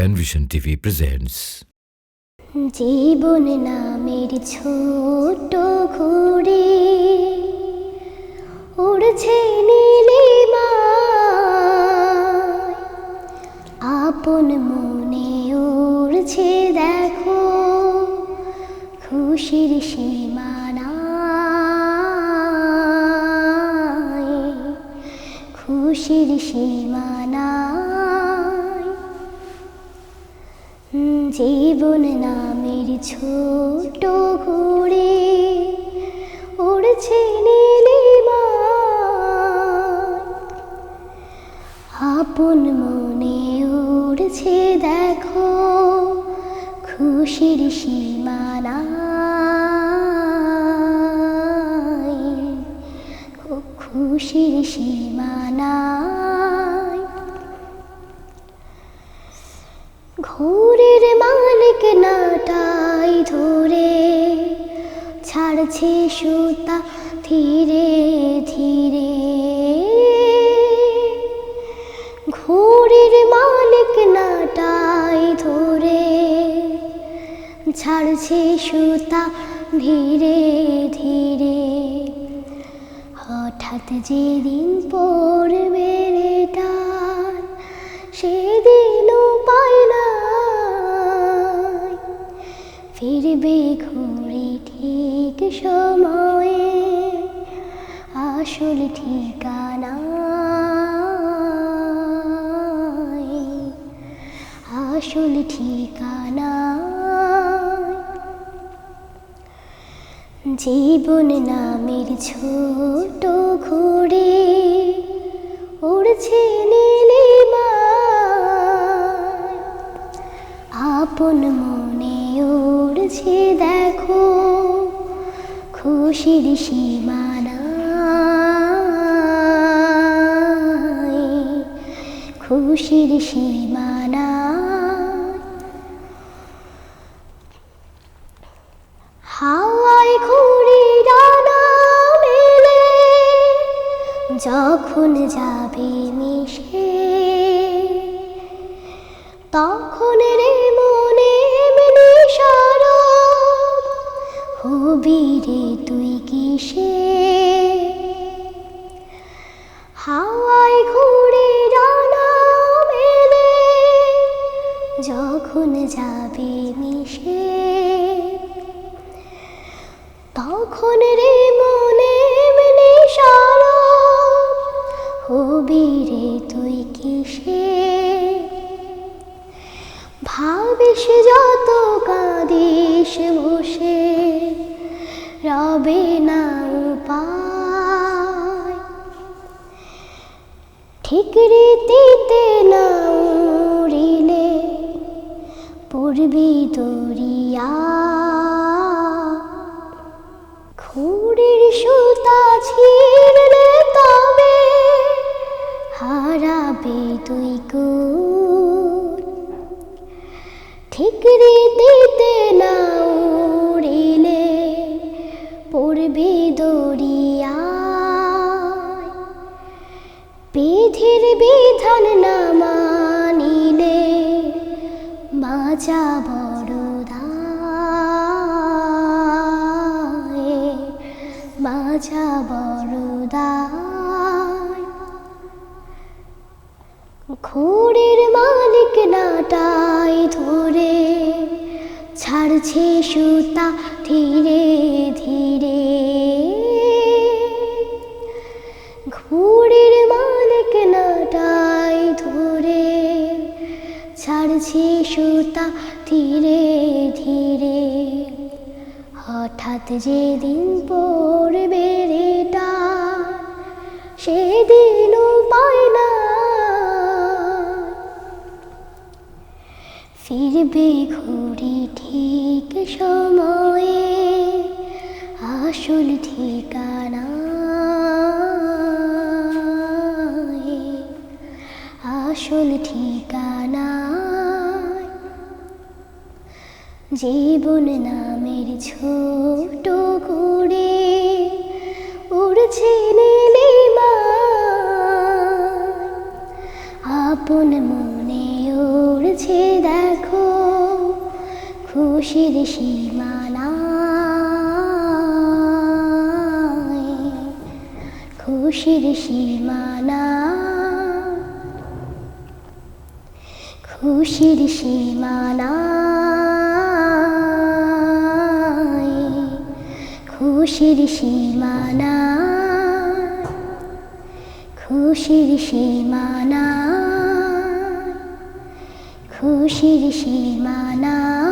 Panvision TV presents জীবন নামের ছোট ঘুড়ি উড়ছে নীলিমায় আপন মনে উড়ছে দেখো খুশির সীমানায় খুশির সীমানায় জীবন নামের ছোট ঘুড়ে উড়ছে নীলিমা আপন মনে উড়ছে দেখো খুশির সীমানায় খু- খুশির সীমানায় ঘোরের নাটাই ধরে ছাড়ছে সুতা ধীরে ধীরে। ঘোরের মালিক নাটাই ধরে ছাড়ছে সুতা ধীরে ধীরে। হঠাৎ যেদিন পড়বে ফিরবে ঘুরে ঠিক সময়ে আসল ঠিকানা আসল ঠিকানা জীবন নামের ছোট ঘুরে উড়ছে নীলিমায় খুশির সীমানায় খুশির সীমানায় হাওয়ায় ঘুরে ডানা মেলে, যখন যাবে মিশে, তখন রে মনে এমনি সরব হবি রে তুই কিসে হাওয়ায় ঘুরে ডানা মেলে, যখন যাবে মিশে। তখন রে মনে এমনি সরব হবি রে তুই কিসে? ভাবিস যত কাঁদিস বসে রবে না উপায়। ঠিক রীতিতে না উড়িলে পড়বি দরিয়া। খুঁড়ির সুতা ছিঁড়লে তবে হারাবে তুই কু ঠিক রীতিতে বাঁচা বড় দায় বাঁচা বড় দায় ঘোড়ের মালিক নাটাই ধরে ছাড়ছে সুতা ধীরে সুতা ধীরে ধীরে। হঠাৎ যেদিন পড়বে রে টান সেদিনও পায় না ফিরবে ঘুরি ঠিক সময়ে, আসল ঠিকানা আসল ঠিকানা জীবন নামের ছোট করে উড়ছে নীলিমা আপন মনে উড়ছে দেখো খুশির সীমানায় খুশির সীমানা। খুশির সীমানায় খুশির সীমানা খুশির সীমানা খুশির সীমানা।